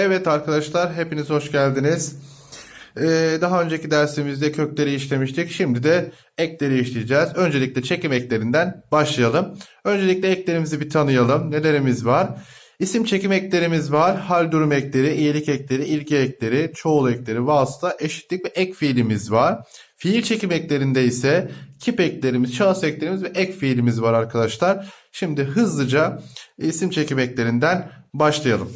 Evet arkadaşlar hepiniz hoş geldiniz. Ee, daha önceki dersimizde kökleri işlemiştik. Şimdi de ekleri işleyeceğiz. Öncelikle çekim eklerinden başlayalım. Öncelikle eklerimizi bir tanıyalım. Nelerimiz var? İsim çekim eklerimiz var. Hal durum ekleri, iyilik ekleri, ilgi ekleri, çoğul ekleri, vasıta, eşitlik ve ek fiilimiz var. Fiil çekim eklerinde ise kip eklerimiz, şahıs eklerimiz ve ek fiilimiz var arkadaşlar. Şimdi hızlıca isim çekim eklerinden başlayalım.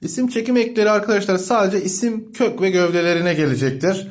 İsim çekim ekleri arkadaşlar sadece isim kök ve gövdelerine gelecektir.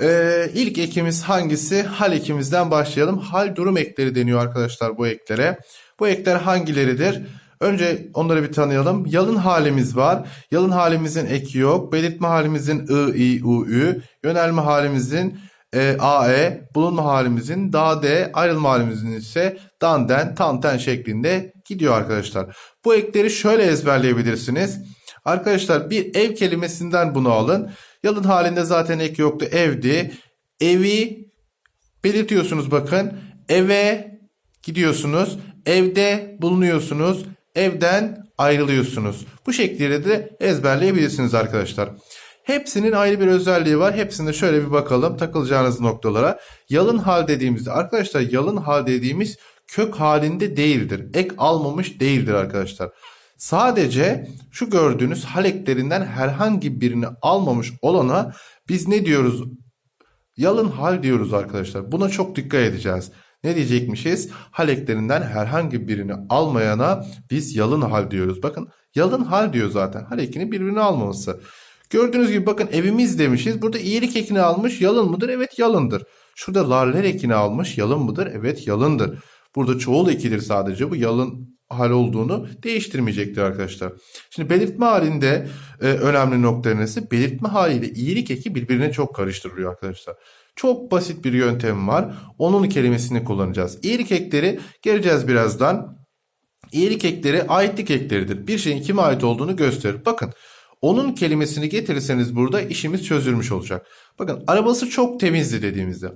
Ee, ilk ekimiz hangisi? Hal ekimizden başlayalım. Hal durum ekleri deniyor arkadaşlar bu eklere. Bu ekler hangileridir? Önce onları bir tanıyalım. Yalın halimiz var. Yalın halimizin eki yok. Belirtme halimizin ı, i, u, ü. Yönelme halimizin e, a, e. Bulunma halimizin da, de. Ayrılma halimizin ise dan, den, tan, ten şeklinde gidiyor arkadaşlar. Bu ekleri şöyle ezberleyebilirsiniz. Arkadaşlar bir ev kelimesinden bunu alın. Yalın halinde zaten ek yoktu. Evdi. Evi belirtiyorsunuz bakın. Eve gidiyorsunuz. Evde bulunuyorsunuz. Evden ayrılıyorsunuz. Bu şekilde de ezberleyebilirsiniz arkadaşlar. Hepsinin ayrı bir özelliği var. Hepsinde şöyle bir bakalım takılacağınız noktalara. Yalın hal dediğimizde arkadaşlar yalın hal dediğimiz kök halinde değildir. Ek almamış değildir arkadaşlar. Sadece şu gördüğünüz hal eklerinden herhangi birini almamış olana biz ne diyoruz? Yalın hal diyoruz arkadaşlar. Buna çok dikkat edeceğiz. Ne diyecekmişiz? Hal eklerinden herhangi birini almayana biz yalın hal diyoruz. Bakın yalın hal diyor zaten. Hal ekini birbirini almaması. Gördüğünüz gibi bakın evimiz demişiz. Burada iyilik ekini almış. Yalın mıdır? Evet yalındır. Şurada larler ekini almış. Yalın mıdır? Evet yalındır. Burada çoğul ekidir sadece. Bu yalın hal olduğunu değiştirmeyecektir arkadaşlar. Şimdi belirtme halinde e, önemli nokta neresi? Belirtme haliyle iyilik eki birbirine çok karıştırılıyor arkadaşlar. Çok basit bir yöntem var. Onun kelimesini kullanacağız. İyilik ekleri geleceğiz birazdan. İyilik ekleri aitlik ekleridir. Bir şeyin kime ait olduğunu gösterir. Bakın onun kelimesini getirirseniz burada işimiz çözülmüş olacak. Bakın arabası çok temizdi dediğimizde.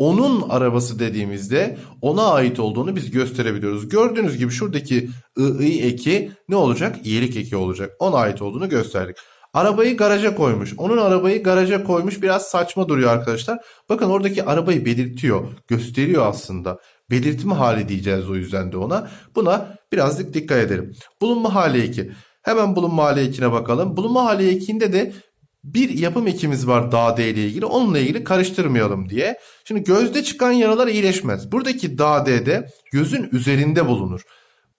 Onun arabası dediğimizde ona ait olduğunu biz gösterebiliyoruz. Gördüğünüz gibi şuradaki ı, i eki ne olacak? İyilik eki olacak. Ona ait olduğunu gösterdik. Arabayı garaja koymuş. Onun arabayı garaja koymuş biraz saçma duruyor arkadaşlar. Bakın oradaki arabayı belirtiyor. Gösteriyor aslında. Belirtme hali diyeceğiz o yüzden de ona. Buna birazcık dikkat edelim. Bulunma hali eki. Hemen bulunma hali ekine bakalım. Bulunma hali ekinde de bir yapım ekimiz var dağ D ile ilgili. Onunla ilgili karıştırmayalım diye. Şimdi gözde çıkan yaralar iyileşmez. Buradaki dağ D'de gözün üzerinde bulunur.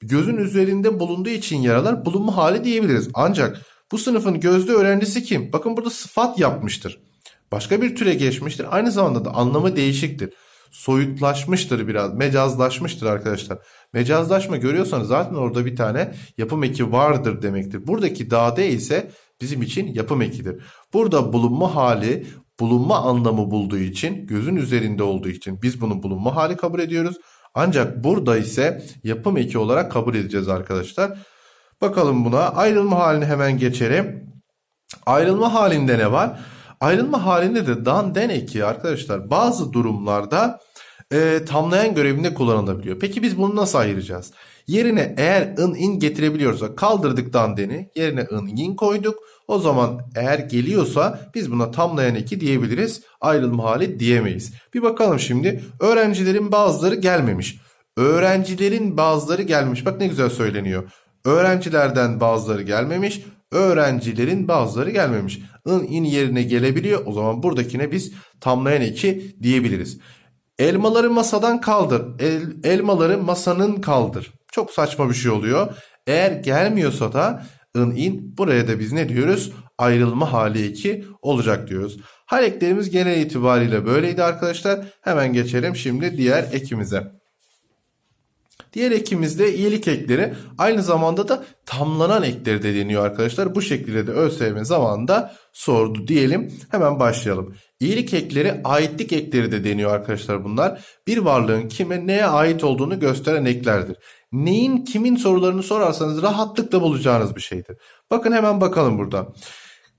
Gözün üzerinde bulunduğu için yaralar bulunma hali diyebiliriz. Ancak bu sınıfın gözde öğrencisi kim? Bakın burada sıfat yapmıştır. Başka bir türe geçmiştir. Aynı zamanda da anlamı değişiktir. Soyutlaşmıştır biraz. Mecazlaşmıştır arkadaşlar. Mecazlaşma görüyorsanız zaten orada bir tane yapım eki vardır demektir. Buradaki dade ise bizim için yapım ekidir. Burada bulunma hali bulunma anlamı bulduğu için gözün üzerinde olduğu için biz bunu bulunma hali kabul ediyoruz. Ancak burada ise yapım eki olarak kabul edeceğiz arkadaşlar. Bakalım buna ayrılma halini hemen geçelim. Ayrılma halinde ne var? Ayrılma halinde de dan den eki arkadaşlar bazı durumlarda e, tamlayan görevinde kullanılabiliyor. Peki biz bunu nasıl ayıracağız? Yerine eğer ın in getirebiliyorsa kaldırdık dan deni yerine ın in koyduk. O zaman eğer geliyorsa biz buna tamlayan eki diyebiliriz. Ayrılma hali diyemeyiz. Bir bakalım şimdi öğrencilerin bazıları gelmemiş. Öğrencilerin bazıları gelmiş. Bak ne güzel söyleniyor. Öğrencilerden bazıları gelmemiş. Öğrencilerin bazıları gelmemiş. In in yerine gelebiliyor. O zaman buradakine biz tamlayan eki diyebiliriz. Elmaları masadan kaldır. El, elmaları masanın kaldır. Çok saçma bir şey oluyor. Eğer gelmiyorsa da in in buraya da biz ne diyoruz? Ayrılma hali eki olacak diyoruz. Hal eklerimiz genel itibariyle böyleydi arkadaşlar. Hemen geçelim şimdi diğer ekimize. Diğer ekimizde iyilik ekleri aynı zamanda da tamlanan ekleri de deniyor arkadaşlar. Bu şekilde de ÖSYM zamanında sordu diyelim. Hemen başlayalım. İyilik ekleri aitlik ekleri de deniyor arkadaşlar bunlar. Bir varlığın kime neye ait olduğunu gösteren eklerdir. Neyin kimin sorularını sorarsanız rahatlıkla bulacağınız bir şeydir. Bakın hemen bakalım burada.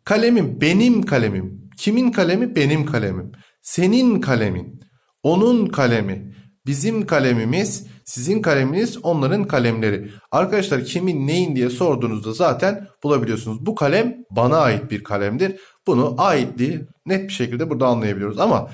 Kalemim benim kalemim. Kimin kalemi? Benim kalemim. Senin kalemin. Onun kalemi. Bizim kalemimiz Sizin kaleminiz onların kalemleri. Arkadaşlar kimin neyin diye sorduğunuzda zaten bulabiliyorsunuz. Bu kalem bana ait bir kalemdir. Bunu aitliği net bir şekilde burada anlayabiliyoruz. Ama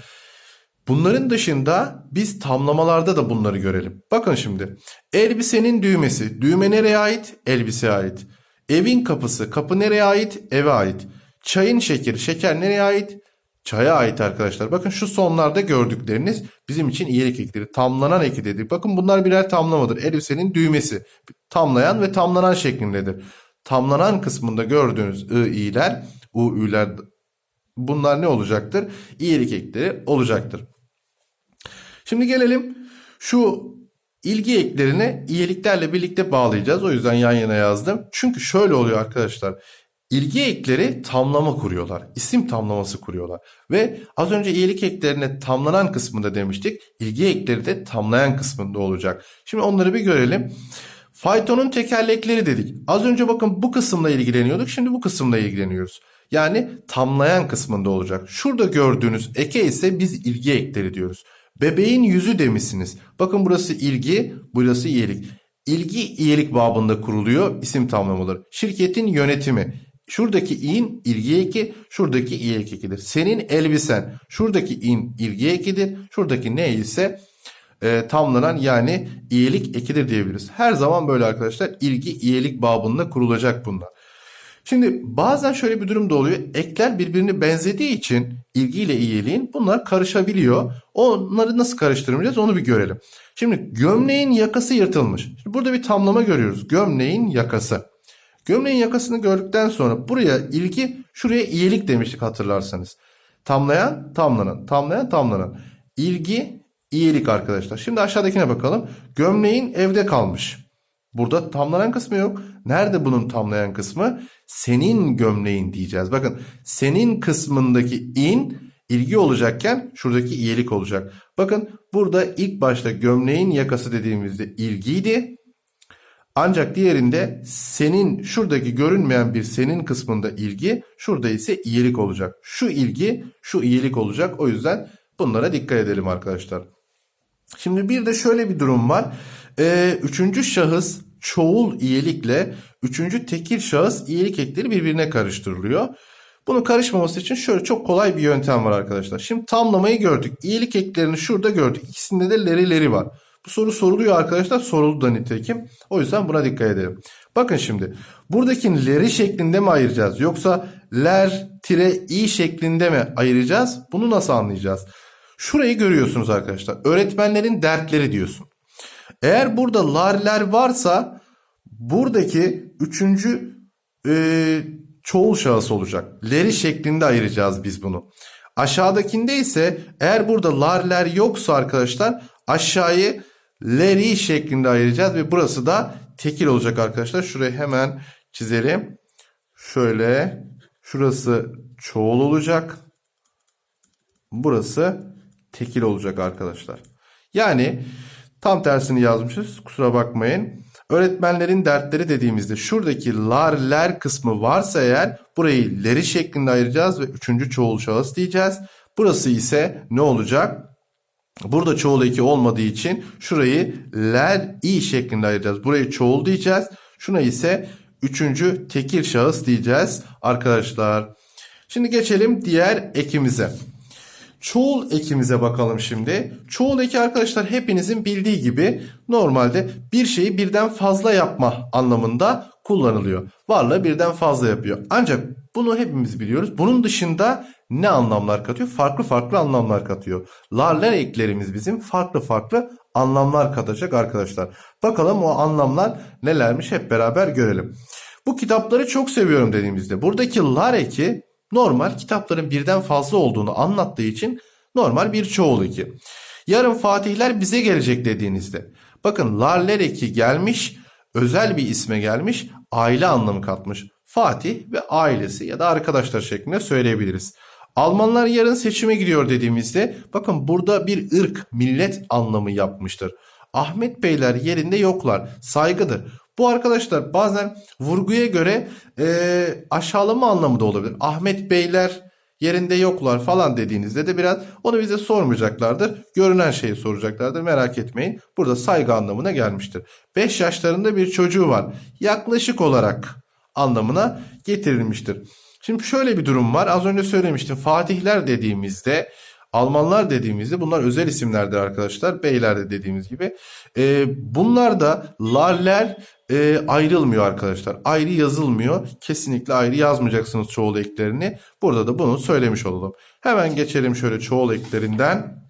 bunların dışında biz tamlamalarda da bunları görelim. Bakın şimdi elbisenin düğmesi. Düğme nereye ait? Elbiseye ait. Evin kapısı. Kapı nereye ait? Eve ait. Çayın şekeri. Şeker nereye ait? Çaya ait arkadaşlar. Bakın şu sonlarda gördükleriniz bizim için iyilik ekleri. Tamlanan eki dedik. Bakın bunlar birer tamlamadır. Elbisenin düğmesi. Tamlayan ve tamlanan şeklindedir. Tamlanan kısmında gördüğünüz ı, i'ler, u, ü'ler bunlar ne olacaktır? İyilik ekleri olacaktır. Şimdi gelelim şu ilgi eklerini iyiliklerle birlikte bağlayacağız. O yüzden yan yana yazdım. Çünkü şöyle oluyor arkadaşlar. İlgi ekleri tamlama kuruyorlar. İsim tamlaması kuruyorlar. Ve az önce iyilik eklerine tamlanan kısmında demiştik. İlgi ekleri de tamlayan kısmında olacak. Şimdi onları bir görelim. Faytonun tekerlekleri dedik. Az önce bakın bu kısımla ilgileniyorduk. Şimdi bu kısımla ilgileniyoruz. Yani tamlayan kısmında olacak. Şurada gördüğünüz eke ise biz ilgi ekleri diyoruz. Bebeğin yüzü demişsiniz. Bakın burası ilgi, burası iyilik. İlgi iyilik babında kuruluyor isim tamlamaları. Şirketin yönetimi. Şuradaki in ilgi eki, şuradaki iyilik ekidir. Senin elbisen, şuradaki in ilgi ekidir. Şuradaki ne ise e, tamlanan yani iyilik ekidir diyebiliriz. Her zaman böyle arkadaşlar ilgi iyilik babında kurulacak bunlar. Şimdi bazen şöyle bir durum da oluyor. Ekler birbirine benzediği için ilgiyle iyiliğin bunlar karışabiliyor. Onları nasıl karıştırmayacağız onu bir görelim. Şimdi gömleğin yakası yırtılmış. Şimdi burada bir tamlama görüyoruz. Gömleğin yakası. Gömleğin yakasını gördükten sonra buraya ilgi şuraya iyilik demiştik hatırlarsanız. Tamlayan tamlanan tamlayan tamlanan. İlgi iyilik arkadaşlar. Şimdi aşağıdakine bakalım. Gömleğin evde kalmış. Burada tamlanan kısmı yok. Nerede bunun tamlayan kısmı? Senin gömleğin diyeceğiz. Bakın senin kısmındaki in ilgi olacakken şuradaki iyilik olacak. Bakın burada ilk başta gömleğin yakası dediğimizde ilgiydi. Ancak diğerinde senin şuradaki görünmeyen bir senin kısmında ilgi, şurada ise iyilik olacak. Şu ilgi, şu iyilik olacak. O yüzden bunlara dikkat edelim arkadaşlar. Şimdi bir de şöyle bir durum var. Ee, üçüncü şahıs çoğul iyilikle üçüncü tekil şahıs iyilik ekleri birbirine karıştırılıyor. Bunu karışmaması için şöyle çok kolay bir yöntem var arkadaşlar. Şimdi tamlamayı gördük. İyilik eklerini şurada gördük. İkisinde de lerileri var. Bu soru soruluyor arkadaşlar. Soruldu da nitekim. O yüzden buna dikkat edelim. Bakın şimdi. Buradaki leri şeklinde mi ayıracağız? Yoksa ler tire i şeklinde mi ayıracağız? Bunu nasıl anlayacağız? Şurayı görüyorsunuz arkadaşlar. Öğretmenlerin dertleri diyorsun. Eğer burada larler varsa buradaki üçüncü e, çoğul şahıs olacak. Leri şeklinde ayıracağız biz bunu. Aşağıdakinde ise eğer burada larler yoksa arkadaşlar aşağıyı leri şeklinde ayıracağız ve burası da tekil olacak arkadaşlar. Şurayı hemen çizelim. Şöyle şurası çoğul olacak. Burası tekil olacak arkadaşlar. Yani tam tersini yazmışız. Kusura bakmayın. Öğretmenlerin dertleri dediğimizde şuradaki larler kısmı varsa eğer burayı leri şeklinde ayıracağız ve üçüncü çoğul şahıs diyeceğiz. Burası ise ne olacak? Burada çoğul eki olmadığı için şurayı ler i şeklinde ayıracağız. Burayı çoğul diyeceğiz. Şuna ise üçüncü tekil şahıs diyeceğiz arkadaşlar. Şimdi geçelim diğer ekimize. Çoğul ekimize bakalım şimdi. Çoğul eki arkadaşlar hepinizin bildiği gibi normalde bir şeyi birden fazla yapma anlamında kullanılıyor. Varlığı birden fazla yapıyor. Ancak bunu hepimiz biliyoruz. Bunun dışında ne anlamlar katıyor? Farklı farklı anlamlar katıyor. Larler eklerimiz bizim farklı farklı anlamlar katacak arkadaşlar. Bakalım o anlamlar nelermiş hep beraber görelim. Bu kitapları çok seviyorum dediğimizde buradaki lar eki normal kitapların birden fazla olduğunu anlattığı için normal bir çoğul eki. Yarın Fatihler bize gelecek dediğinizde bakın larler eki gelmiş özel bir isme gelmiş aile anlamı katmış. Fatih ve ailesi ya da arkadaşlar şeklinde söyleyebiliriz. Almanlar yarın seçime gidiyor dediğimizde bakın burada bir ırk, millet anlamı yapmıştır. Ahmet Beyler yerinde yoklar. Saygıdır. Bu arkadaşlar bazen vurguya göre e, aşağılama anlamı da olabilir. Ahmet Beyler yerinde yoklar falan dediğinizde de biraz onu bize sormayacaklardır. Görünen şeyi soracaklardır. Merak etmeyin. Burada saygı anlamına gelmiştir. 5 yaşlarında bir çocuğu var. Yaklaşık olarak anlamına getirilmiştir. Şimdi şöyle bir durum var. Az önce söylemiştim. Fatihler dediğimizde Almanlar dediğimizde bunlar özel isimlerdir arkadaşlar. Beyler de dediğimiz gibi. Ee, bunlar da laller e, ayrılmıyor arkadaşlar. Ayrı yazılmıyor. Kesinlikle ayrı yazmayacaksınız çoğul eklerini. Burada da bunu söylemiş olalım. Hemen geçelim şöyle çoğul eklerinden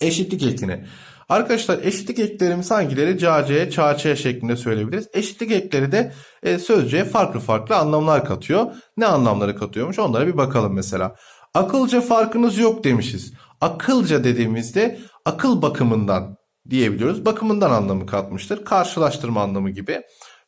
eşitlik ekine. Arkadaşlar eşitlik eklerimiz hangileri? CC, ÇÇ şeklinde söyleyebiliriz. Eşitlik ekleri de e, sözcüğe farklı farklı anlamlar katıyor. Ne anlamları katıyormuş onlara bir bakalım mesela. Akılca farkınız yok demişiz. Akılca dediğimizde akıl bakımından diyebiliyoruz. Bakımından anlamı katmıştır. Karşılaştırma anlamı gibi.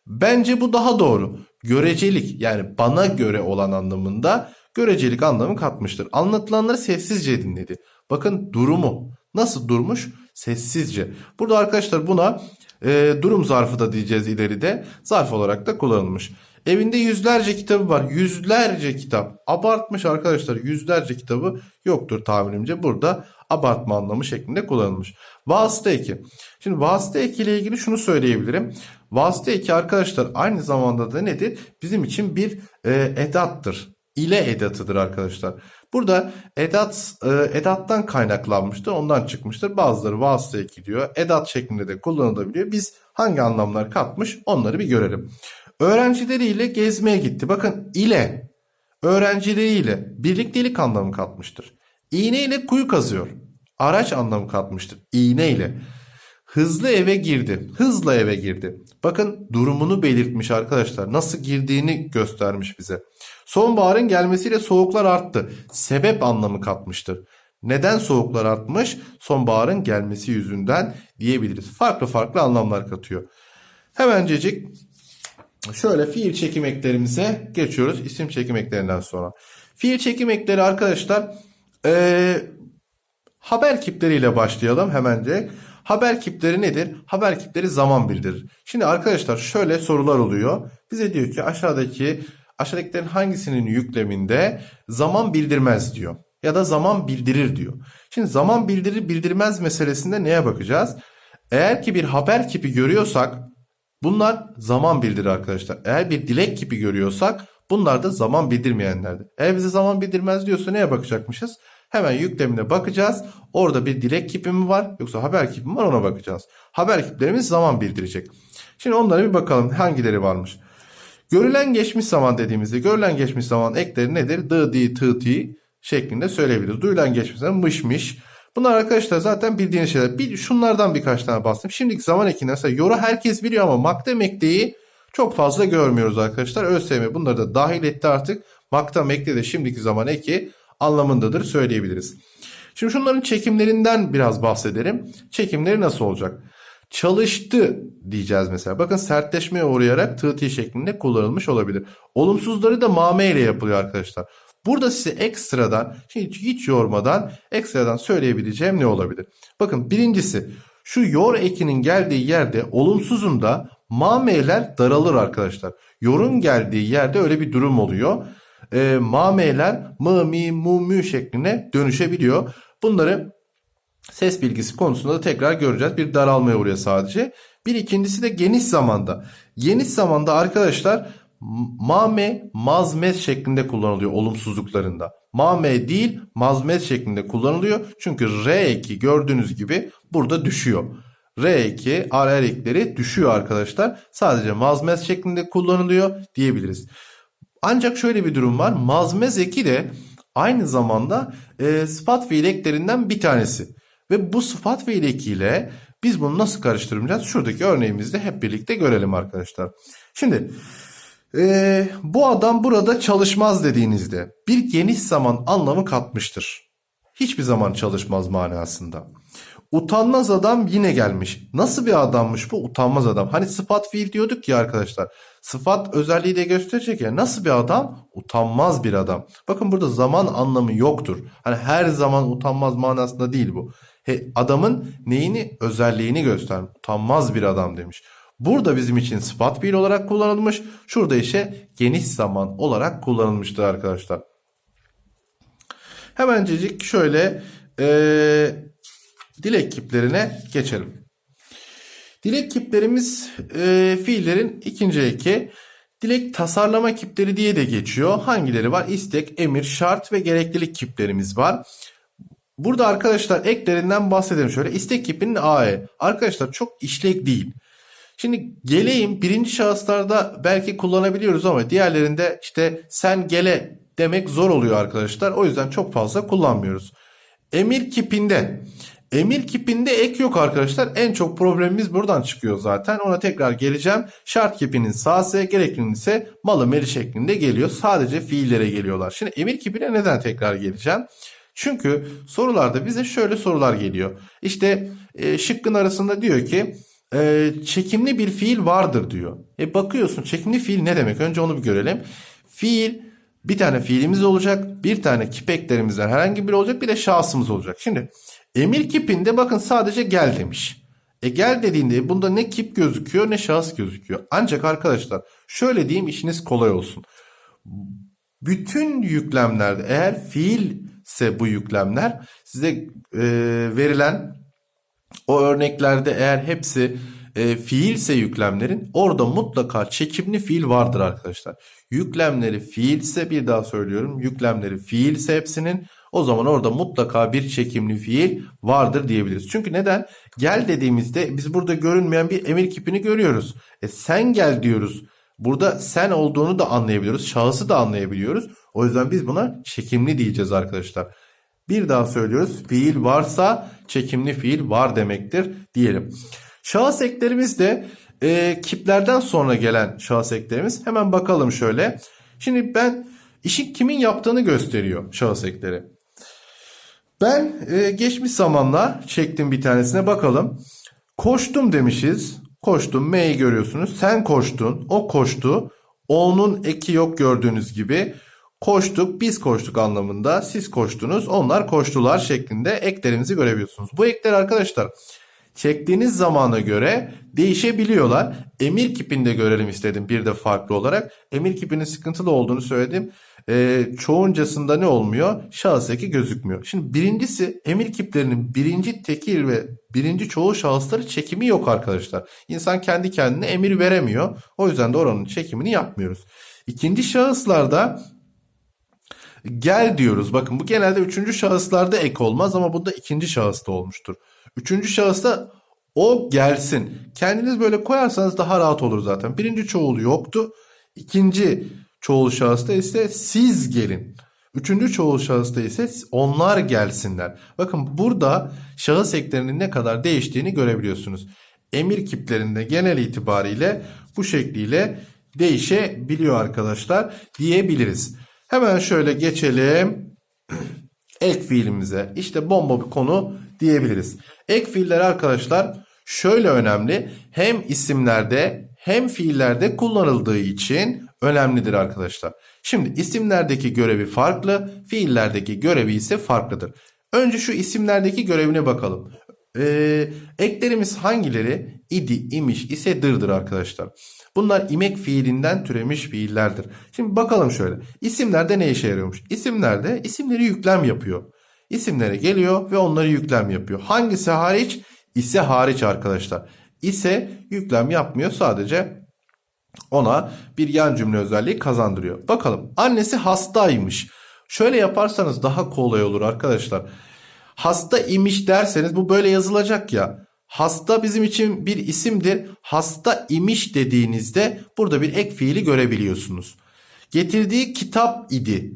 Bence bu daha doğru. Görecelik yani bana göre olan anlamında görecelik anlamı katmıştır. Anlatılanları sessizce dinledi. Bakın durumu. Nasıl durmuş? Sessizce. Burada arkadaşlar buna e, durum zarfı da diyeceğiz ileride. Zarf olarak da kullanılmış. Evinde yüzlerce kitabı var. Yüzlerce kitap. Abartmış arkadaşlar. Yüzlerce kitabı yoktur tahminimce. Burada abartma anlamı şeklinde kullanılmış. Vasıta eki. Şimdi vasıta eki ile ilgili şunu söyleyebilirim. Vasıta eki arkadaşlar aynı zamanda da nedir? Bizim için bir e, edattır. İle edatıdır arkadaşlar. Burada edat e, edattan kaynaklanmıştır. Ondan çıkmıştır. Bazıları vasıta eki diyor. Edat şeklinde de kullanılabiliyor. Biz hangi anlamlar katmış onları bir görelim. Öğrencileriyle gezmeye gitti. Bakın ile öğrencileriyle birliktelik anlamı katmıştır. İğne ile kuyu kazıyor. Araç anlamı katmıştır. İğne ile. Hızlı eve girdi. Hızla eve girdi. Bakın durumunu belirtmiş arkadaşlar. Nasıl girdiğini göstermiş bize. Sonbaharın gelmesiyle soğuklar arttı. Sebep anlamı katmıştır. Neden soğuklar artmış? Sonbaharın gelmesi yüzünden diyebiliriz. Farklı farklı anlamlar katıyor. Hemencecik Şöyle fiil çekim eklerimize geçiyoruz isim çekim eklerinden sonra. Fiil çekim ekleri arkadaşlar ee, haber kipleriyle başlayalım hemence. Haber kipleri nedir? Haber kipleri zaman bildirir. Şimdi arkadaşlar şöyle sorular oluyor. Bize diyor ki aşağıdaki aşağıdakilerin hangisinin yükleminde zaman bildirmez diyor. Ya da zaman bildirir diyor. Şimdi zaman bildirir bildirmez meselesinde neye bakacağız? Eğer ki bir haber kipi görüyorsak Bunlar zaman bildirir arkadaşlar. Eğer bir dilek gibi görüyorsak bunlar da zaman bildirmeyenlerdir. Eğer bize zaman bildirmez diyorsa neye bakacakmışız? Hemen yüklemine bakacağız. Orada bir dilek kipi mi var yoksa haber kipi mi var ona bakacağız. Haber kiplerimiz zaman bildirecek. Şimdi onlara bir bakalım hangileri varmış. Görülen geçmiş zaman dediğimizde görülen geçmiş zaman ekleri nedir? D, di, t, ti şeklinde söyleyebiliriz. Duyulan geçmiş zaman mış, mış. Bunlar arkadaşlar zaten bildiğiniz şeyler. Bir, şunlardan birkaç tane bahsedeyim. Şimdiki zaman ekini mesela yoru herkes biliyor ama makta mekteyi çok fazla görmüyoruz arkadaşlar. ÖSYM bunları da dahil etti artık. Makta mekte de şimdiki zaman eki anlamındadır söyleyebiliriz. Şimdi şunların çekimlerinden biraz bahsedelim. Çekimleri nasıl olacak? Çalıştı diyeceğiz mesela. Bakın sertleşmeye uğrayarak tı şeklinde kullanılmış olabilir. Olumsuzları da mame ile yapılıyor arkadaşlar. Burada size ekstradan hiç, hiç yormadan ekstradan söyleyebileceğim ne olabilir? Bakın birincisi şu yor ekinin geldiği yerde olumsuzunda mameler daralır arkadaşlar. Yorun geldiği yerde öyle bir durum oluyor. E, mameler mı mi mu mü şekline dönüşebiliyor. Bunları ses bilgisi konusunda da tekrar göreceğiz. Bir daralmaya uğruyor sadece. Bir ikincisi de geniş zamanda. Geniş zamanda arkadaşlar mame mazmez şeklinde kullanılıyor olumsuzluklarında. Mame değil mazmez şeklinde kullanılıyor. Çünkü R2 gördüğünüz gibi burada düşüyor. R2 ar ekleri düşüyor arkadaşlar. Sadece mazmez şeklinde kullanılıyor diyebiliriz. Ancak şöyle bir durum var. Mazmez eki de aynı zamanda e, sıfat fiil eklerinden bir tanesi. Ve bu sıfat fiil ekiyle biz bunu nasıl karıştıracağız? Şuradaki örneğimizde hep birlikte görelim arkadaşlar. Şimdi ee, bu adam burada çalışmaz dediğinizde bir geniş zaman anlamı katmıştır. Hiçbir zaman çalışmaz manasında. Utanmaz adam yine gelmiş. Nasıl bir adammış bu utanmaz adam? Hani sıfat fiil diyorduk ya arkadaşlar. Sıfat özelliği de gösterecek ya. Nasıl bir adam? Utanmaz bir adam. Bakın burada zaman anlamı yoktur. Hani her zaman utanmaz manasında değil bu. He, adamın neyini? Özelliğini göster. Utanmaz bir adam demiş. Burada bizim için sıfat fiil olarak kullanılmış. Şurada ise geniş zaman olarak kullanılmıştır arkadaşlar. Hemencecik şöyle eee, dilek kiplerine geçelim. Dilek kiplerimiz eee, fiillerin ikinci eki. Dilek tasarlama kipleri diye de geçiyor. Hangileri var? İstek, emir, şart ve gereklilik kiplerimiz var. Burada arkadaşlar eklerinden bahsedelim şöyle. İstek kipinin AE. Arkadaşlar çok işlek değil. Şimdi geleyim birinci şahıslarda belki kullanabiliyoruz ama diğerlerinde işte sen gele demek zor oluyor arkadaşlar. O yüzden çok fazla kullanmıyoruz. Emir kipinde. Emir kipinde ek yok arkadaşlar. En çok problemimiz buradan çıkıyor zaten. Ona tekrar geleceğim. Şart kipinin sağsı gerekliliğinin ise malı meli şeklinde geliyor. Sadece fiillere geliyorlar. Şimdi emir kipine neden tekrar geleceğim? Çünkü sorularda bize şöyle sorular geliyor. İşte e, şıkkın arasında diyor ki e, çekimli bir fiil vardır diyor. E bakıyorsun çekimli fiil ne demek? Önce onu bir görelim. Fiil bir tane fiilimiz olacak. Bir tane kipeklerimizden herhangi biri olacak. Bir de şahsımız olacak. Şimdi emir kipinde bakın sadece gel demiş. E gel dediğinde bunda ne kip gözüküyor ne şahıs gözüküyor. Ancak arkadaşlar şöyle diyeyim işiniz kolay olsun. Bütün yüklemlerde eğer fiilse bu yüklemler size e, verilen o örneklerde eğer hepsi e, fiilse yüklemlerin orada mutlaka çekimli fiil vardır arkadaşlar. Yüklemleri fiilse bir daha söylüyorum yüklemleri fiilse hepsinin o zaman orada mutlaka bir çekimli fiil vardır diyebiliriz. Çünkü neden? Gel dediğimizde biz burada görünmeyen bir emir kipini görüyoruz. E sen gel diyoruz. Burada sen olduğunu da anlayabiliyoruz. Şahısı da anlayabiliyoruz. O yüzden biz buna çekimli diyeceğiz arkadaşlar. Bir daha söylüyoruz. Fiil varsa çekimli fiil var demektir diyelim. Şahıs eklerimiz de e, kiplerden sonra gelen şahıs eklerimiz. Hemen bakalım şöyle. Şimdi ben işi kimin yaptığını gösteriyor şahıs ekleri. Ben e, geçmiş zamanla çektim bir tanesine bakalım. Koştum demişiz. Koştum M'yi görüyorsunuz. Sen koştun. O koştu. O'nun eki yok gördüğünüz gibi. Koştuk, biz koştuk anlamında. Siz koştunuz, onlar koştular şeklinde eklerimizi görebiliyorsunuz. Bu ekler arkadaşlar çektiğiniz zamana göre değişebiliyorlar. Emir kipinde görelim istedim bir de farklı olarak. Emir kipinin sıkıntılı olduğunu söyledim. Ee, çoğuncasında ne olmuyor? Şahıs gözükmüyor. Şimdi birincisi emir kiplerinin birinci tekil ve birinci çoğul şahısları çekimi yok arkadaşlar. İnsan kendi kendine emir veremiyor. O yüzden de oranın çekimini yapmıyoruz. İkinci şahıslarda gel diyoruz. Bakın bu genelde üçüncü şahıslarda ek olmaz ama bunda ikinci şahısta olmuştur. Üçüncü şahısta o gelsin. Kendiniz böyle koyarsanız daha rahat olur zaten. Birinci çoğul yoktu. İkinci çoğul şahısta ise siz gelin. Üçüncü çoğul şahısta ise onlar gelsinler. Bakın burada şahıs eklerinin ne kadar değiştiğini görebiliyorsunuz. Emir kiplerinde genel itibariyle bu şekliyle değişebiliyor arkadaşlar diyebiliriz. Hemen şöyle geçelim ek fiilimize. İşte bomba bir konu diyebiliriz. Ek fiiller arkadaşlar şöyle önemli. Hem isimlerde hem fiillerde kullanıldığı için önemlidir arkadaşlar. Şimdi isimlerdeki görevi farklı, fiillerdeki görevi ise farklıdır. Önce şu isimlerdeki görevine bakalım. Ee, eklerimiz hangileri? İdi, imiş, ise dırdır arkadaşlar. Bunlar imek fiilinden türemiş fiillerdir. Şimdi bakalım şöyle. İsimlerde ne işe yarıyormuş? İsimlerde isimleri yüklem yapıyor. İsimlere geliyor ve onları yüklem yapıyor. Hangisi hariç? İse hariç arkadaşlar. İse yüklem yapmıyor sadece ona bir yan cümle özelliği kazandırıyor. Bakalım annesi hastaymış. Şöyle yaparsanız daha kolay olur arkadaşlar. Hasta imiş derseniz bu böyle yazılacak ya. Hasta bizim için bir isimdir. Hasta imiş dediğinizde burada bir ek fiili görebiliyorsunuz. Getirdiği kitap idi.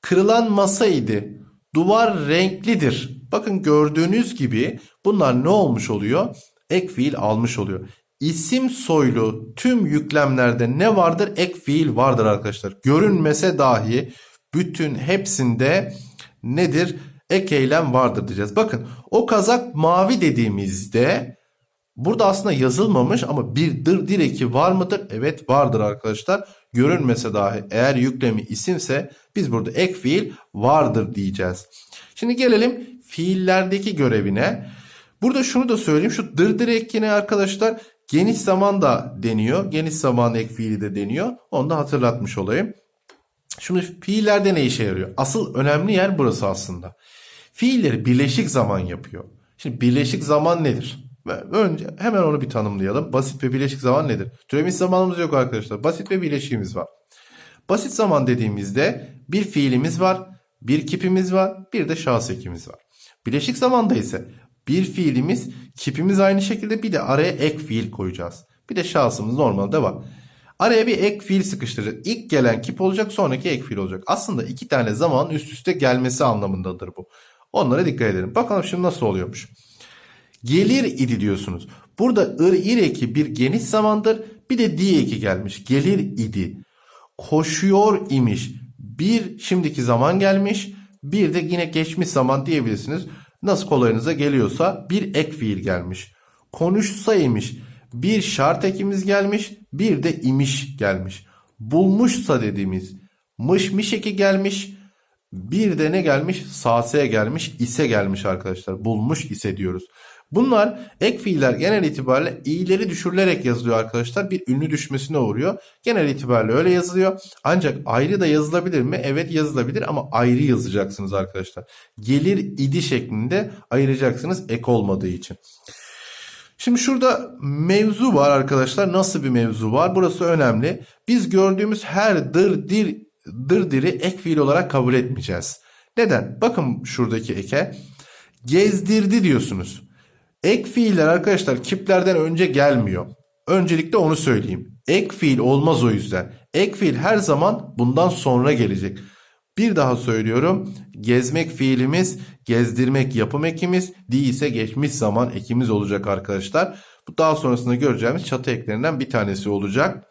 Kırılan masa idi. Duvar renklidir. Bakın gördüğünüz gibi bunlar ne olmuş oluyor? Ek fiil almış oluyor. İsim soylu tüm yüklemlerde ne vardır? Ek fiil vardır arkadaşlar. Görünmese dahi bütün hepsinde nedir? Ek eylem vardır diyeceğiz. Bakın o kazak mavi dediğimizde burada aslında yazılmamış ama bir dır direki var mıdır? Evet vardır arkadaşlar. Görünmese dahi eğer yüklemi isimse biz burada ek fiil vardır diyeceğiz. Şimdi gelelim fiillerdeki görevine. Burada şunu da söyleyeyim. Şu dırdır ekine arkadaşlar geniş zaman da deniyor. Geniş zaman ek fiili de deniyor. Onu da hatırlatmış olayım. Şimdi fiillerde ne işe yarıyor? Asıl önemli yer burası aslında. Fiilleri birleşik zaman yapıyor. Şimdi birleşik zaman nedir? Önce hemen onu bir tanımlayalım. Basit ve birleşik zaman nedir? Türemiş zamanımız yok arkadaşlar. Basit ve birleşiğimiz var. Basit zaman dediğimizde bir fiilimiz var, bir kipimiz var, bir de şahıs ekimiz var. Bileşik zamanda ise bir fiilimiz, kipimiz aynı şekilde bir de araya ek fiil koyacağız. Bir de şahsımız normalde var. Araya bir ek fiil sıkıştıracağız. İlk gelen kip olacak, sonraki ek fiil olacak. Aslında iki tane zaman üst üste gelmesi anlamındadır bu. Onlara dikkat edelim. Bakalım şimdi nasıl oluyormuş. Gelir idi diyorsunuz. Burada ır ir eki bir geniş zamandır. Bir de di eki gelmiş. Gelir idi. Koşuyor imiş. Bir şimdiki zaman gelmiş. Bir de yine geçmiş zaman diyebilirsiniz. Nasıl kolayınıza geliyorsa bir ek fiil gelmiş. Konuşsa imiş. Bir şart ekimiz gelmiş. Bir de imiş gelmiş. Bulmuşsa dediğimiz mış miş eki gelmiş. Bir de ne gelmiş? Sase gelmiş, ise gelmiş arkadaşlar. Bulmuş ise diyoruz. Bunlar ek fiiller genel itibariyle i'leri düşürülerek yazılıyor arkadaşlar. Bir ünlü düşmesine uğruyor. Genel itibariyle öyle yazılıyor. Ancak ayrı da yazılabilir mi? Evet yazılabilir ama ayrı yazacaksınız arkadaşlar. Gelir idi şeklinde ayıracaksınız ek olmadığı için. Şimdi şurada mevzu var arkadaşlar. Nasıl bir mevzu var? Burası önemli. Biz gördüğümüz her dır dir dır diri ek fiil olarak kabul etmeyeceğiz. Neden? Bakın şuradaki eke. Gezdirdi diyorsunuz. Ek fiiller arkadaşlar kiplerden önce gelmiyor. Öncelikle onu söyleyeyim. Ek fiil olmaz o yüzden. Ek fiil her zaman bundan sonra gelecek. Bir daha söylüyorum. Gezmek fiilimiz, gezdirmek yapım ekimiz, değilse geçmiş zaman ekimiz olacak arkadaşlar. Bu daha sonrasında göreceğimiz çatı eklerinden bir tanesi olacak.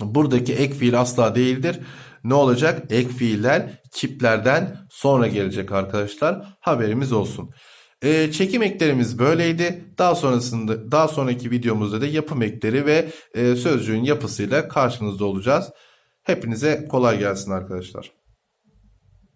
Buradaki ek fiil asla değildir. Ne olacak? Ek fiiller kiplerden sonra gelecek arkadaşlar. Haberimiz olsun. Ee, çekim eklerimiz böyleydi. Daha sonrasında daha sonraki videomuzda da yapım ekleri ve e, sözcüğün yapısıyla karşınızda olacağız. Hepinize kolay gelsin arkadaşlar.